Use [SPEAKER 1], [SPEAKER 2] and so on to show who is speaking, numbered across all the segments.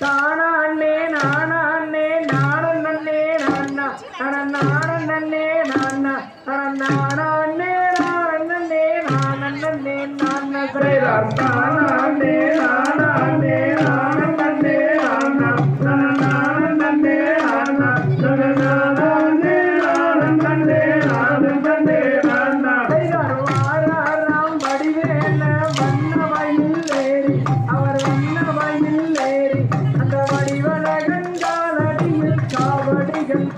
[SPEAKER 1] தானாண்ணே நானாண்ணே நானும் நன்னே நானா. நானும் நன்னே நானா. நானாண்ணே நானும் நன்னே நானும் நன்னே நானா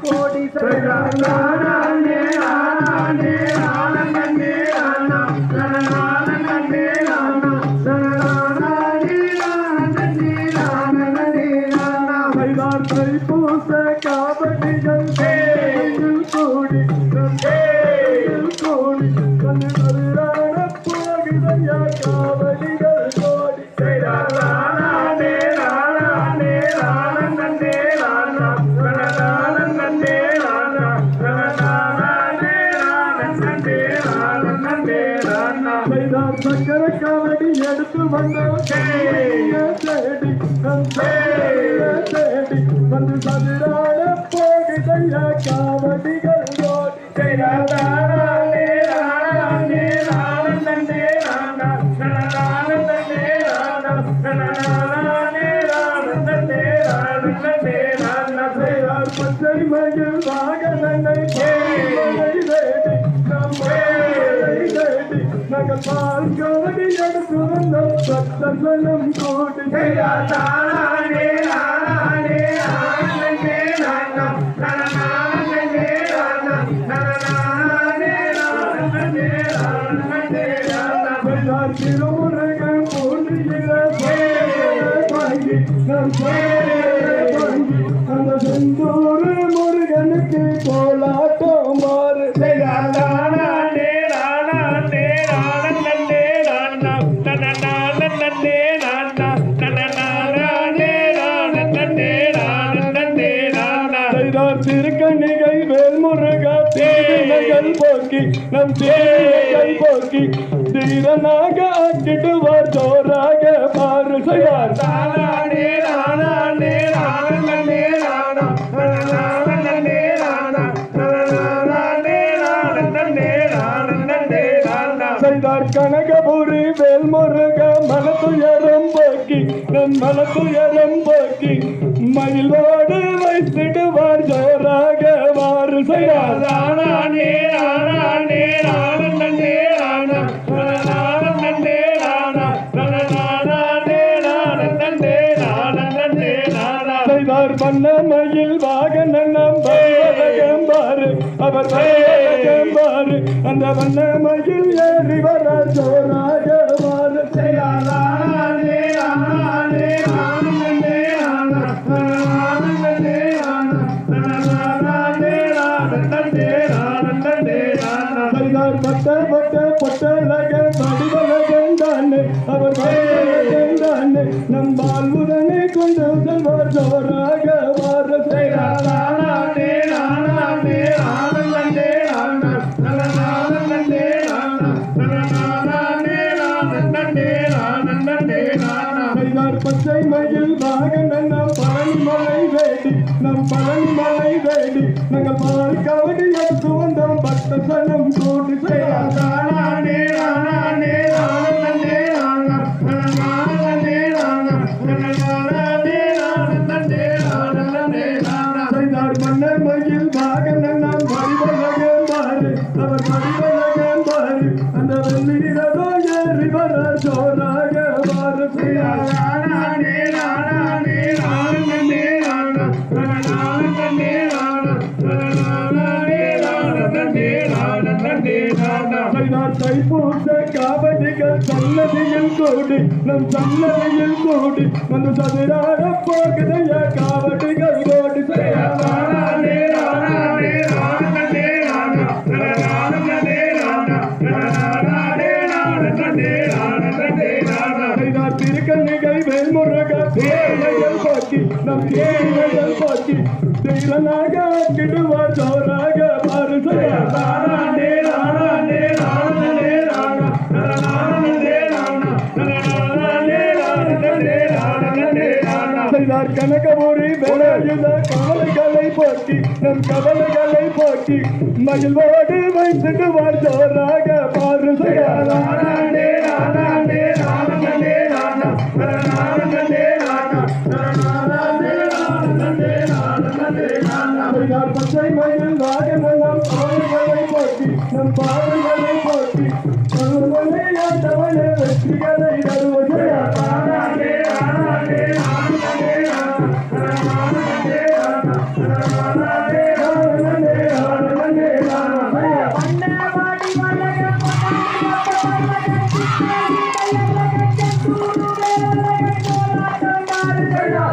[SPEAKER 1] கோடி செய்தார் தைப்பூச காவடிகள் சக்கர காவடி எடுத்து வந்தோம். தேடி தேடி வந்து சதுரான போகிறையா காவடிகள் கோடி செய்தார் தேடி நகர் பால் கோடி எடுத்து வந்தோம் சத்தனம் நானே நானே வாங்கி நம் அந்த தீரனாக ஆக்கிடுவார் ஜோராக மாறு செய்வார். தானானே நானானே நானே நானா நானே நானா நானே நானே நானே நானா செய்தார் கனகபுரி வேல்முருக மனத்துயரம் போக்கி நம் போக்கி மயிலோடு வைத்திடுவார் ஜோராக மாறு செய்தார் பண்ணமையில் வாகனம் பாரு. அவர் பாரு அந்த வண்ணமையில் ஏறி வர ஜோராக மாறு பட்ட பட்ட வடிவலகன் தானே. அவர் நம்பால் உடனே கொண்டு செல்வார் ஜோராக நாங்கள் பால் கவடி எடுத்து வந்தோம் பக்த சனம் கூடி செய்தார் நானே காவடிகள் சன்னதியில் கூடி நம் சன்னதியில் கூடி வந்து சதுராட போகுதைய காவடிகள் கோடி செய்தார் நானானே நானானே நம் வேலைகள் போட்டி தீரனாக கிடுவார் ஜோராக பாருசையா ராணே ராணே ராணா ராணே ராணா ராணே ராணே ராணா செய்தார் கனகபுரி வேலையுத கவலைகளை போட்டி நம் கவலைகளை போட்டி மகிழ்வோடு வைத்திடுவார் ஜோராக பாருசையா பச்சை மயில் வாகனம் பாடுகளை போட்டி நம் பாடுகளை போட்டி சொல்வதை ஆண்டவனே வெற்றிகளை அருவதையா ராணே ராணே ராணே
[SPEAKER 2] வண்ணவாடி வண்ணக பொன்னாடி வண்ணக சித்தாடி கையலக செந்தூரு வேலக கோலாட்டம் ஆடுதடா